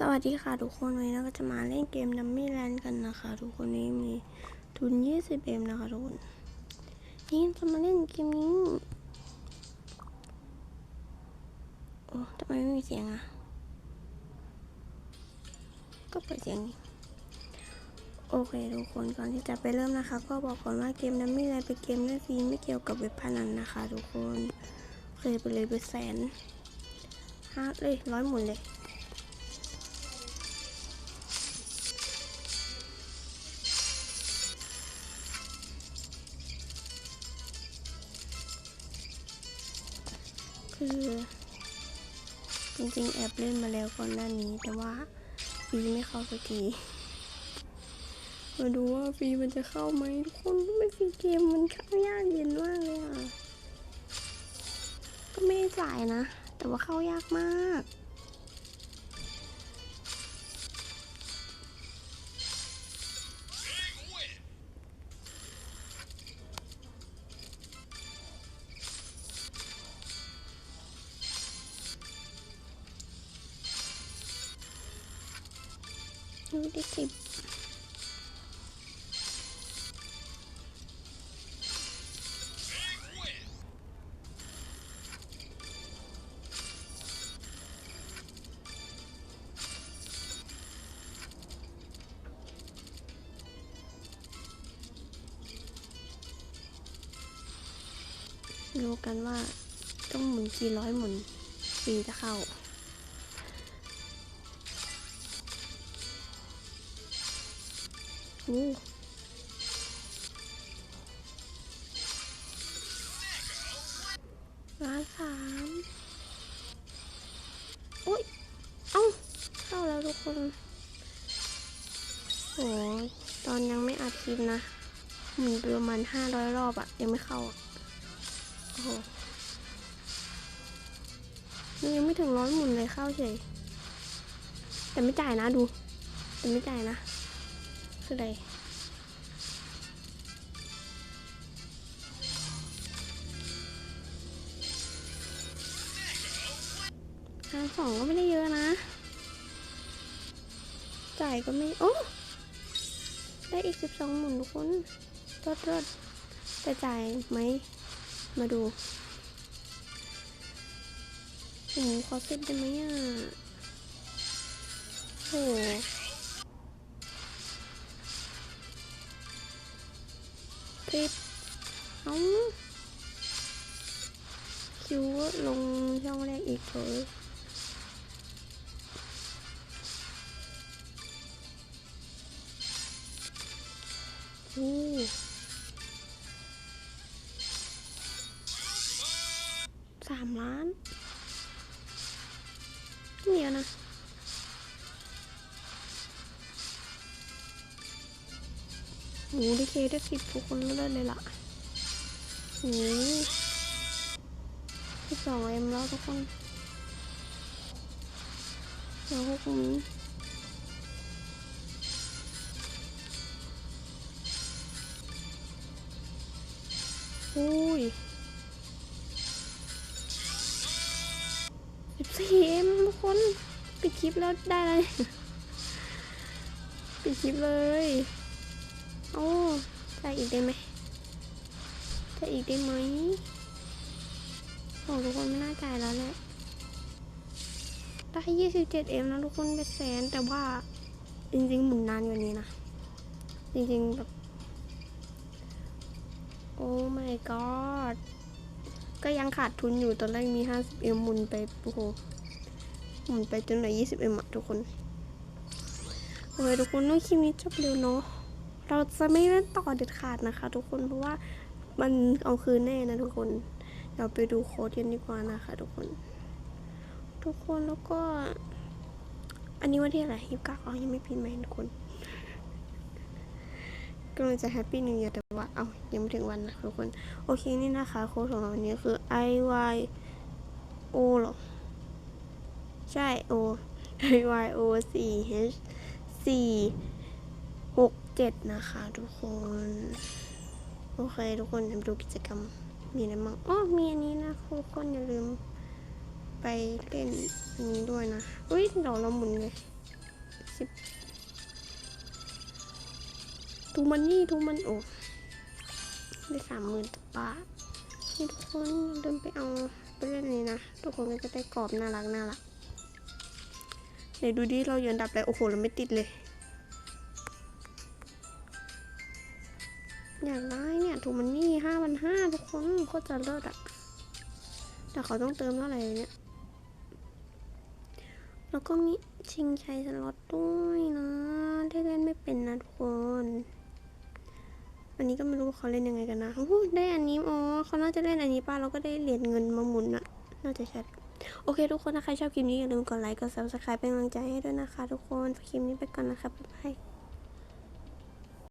สวัสดีค่ะทุกคนวันนี้เราก็จะมาเล่นเกมดัมมี่แลนด์กันนะคะ ทุกคนนี้มีทุน 20 เอ็มนะคะทุกคนนี่จะมาเล่นเกมนี้โอ้ทำไมไม่มีเสียงอะ ก็เปิดเสียงโอเคทุกคนก่อนที่จะไปเริ่มนะคะ ก็บอกก่อนว่าเกมดัมมี่แลนด์เป็นเกมเล่นฟรีไม่เกี่ยวกับเว็บพนันนะคะ ทุกคนเคยไปเลยไปแสนห้าเลยร้อยหมุนเลย คือ จริงๆ แอบเล่นมาแล้วก่อนหน้านี้ แต่ว่าฟีไม่เข้าสักที มาดูว่าฟีมันจะเข้าไหมทุกคนไม่ฟีเกมมันเข้ายากเย็นมากเลยอะ ก็ไม่จ่ายนะ แต่ว่าเข้ายากมาก ดูดิสิบดูกันว่าต้องหมุนกี่ร้อยหมุนปีจะเข้า ร้านสามอุ้ย เอ้า เข้าแล้วทุกคน โอ้ยตอนยังไม่อัดคลิปนะหมุนไปประมาณห้าร้อยรอบอะยังไม่เข้า โอ้โหนี่ยังไม่ถึงร้อยหมุนเลยเข้าเฉย แต่ไม่จ่ายนะดู แต่ไม่จ่ายนะ คืออะไรหารสองก็ไม่ได้เยอะนะ จ่ายก็ไม่ โอ้ ได้อีกสิบสองหมุนทุกคนรดรดแต่จ่ายไหม มาดูโอ้โหขอเซ็ตได้ไหมอะโอ้ โหผิดเอาคิวลงช่องแรกอีกเลยอู้สามล้าน โอ้ได้เคได้สิบทุกคนเลิศเลยล่ะโอ้สิบสองเอ็มแล้วทุกคนแล้วพวกนี้อุ้ยสิบสี่เอ็มทุกคน ปิดคลิปแล้วได้เลย ปิดคลิปเลย โอ้ใส่อีกได้ไหมใส่อีกได้ไหมโอ้ทุกคนไม่น่าจ่ายแล้วแหละได้ยี่สิบเจ็ดเอ็มนะทุกคนเป็นแสนแต่ว่าจริงๆหมุนนานกว่านี้นะ จริงๆแบบโอ้ my god ก็ยังขาดทุนอยู่ตอนแรกมีห้าสิบเอ็มหมุนไปโอ้โหหมุนไปจนเหลือยี่สิบเอ็มอะทุกคน โอ้ยทุกคนต้องคลิปนี้จบเร็วเนาะ เราจะไม่เล่นต่อเด็ดขาดนะคะ ทุกคนเพราะว่ามันเอาคืนแน่นะทุกคนเราไปดูโค้ดกันดีกว่านะคะ ทุกคน ทุกคนแล้วก็ อันนี้วันที่อะไรยิบก้าอ๋อยังไม่พิมพ์ไหมทุกคนกำลังจะแฮปปี้นิว e ย r แต่ว่าเอายังไม่ถึงวันนะทุกคน โอเคนี่นะคะ โค้ดของเราวันนี้คือ i y o หรอ ใช่ o i y o 4 h 4หก เจ็ดนะคะทุกคน โอเค ทุกคนมาดูกิจกรรม มีอะไรบ้างอ๋อมีอันนี้นะทุกคนอย่าลืม ไปเล่นอันนี้ด้วยนะ อุ้ยเดี๋ยวเราหมุนเลยสิบทูมันนี่ทูมันโอ้ได้สามหมื่นบาทนี่ทุกคนเดินไปเอาไปเล่นนี่นะ ทุกคนก็จะได้กรอบน่ารักน่ารักเดี๋ยวดูดิเราอยู่อันดับอะไรโอ้โหเราไม่ติดเลย อยากได้เนี่ยทูกมันนี่ห้าพันห้าทุกคนโคตรจะเลิศอะแต่เขาต้องเติมเท่าไหร่เนี่ย แล้วก็มีชิงชัยสล็อตด้วยนะที่เล่นไม่เป็นนะทุกคน อันนี้ก็ไม่รู้ว่าเขาเล่นยังไงกันนะอู้ได้อันนี้อ๋อเขาน่าจะเล่นอันนี้ป้าเราก็ได้เหรียญเงินมาหมุนอะน่าจะใช่โอเคทุกคนถ้าใครชอบคลิปนี้อย่าลืมกดไลค์กด subscribe เป็นกำลังใจให้ด้วยนะคะ ทุกคนฝากคลิปนี้ไปก่อนนะคะบ๊ายบาย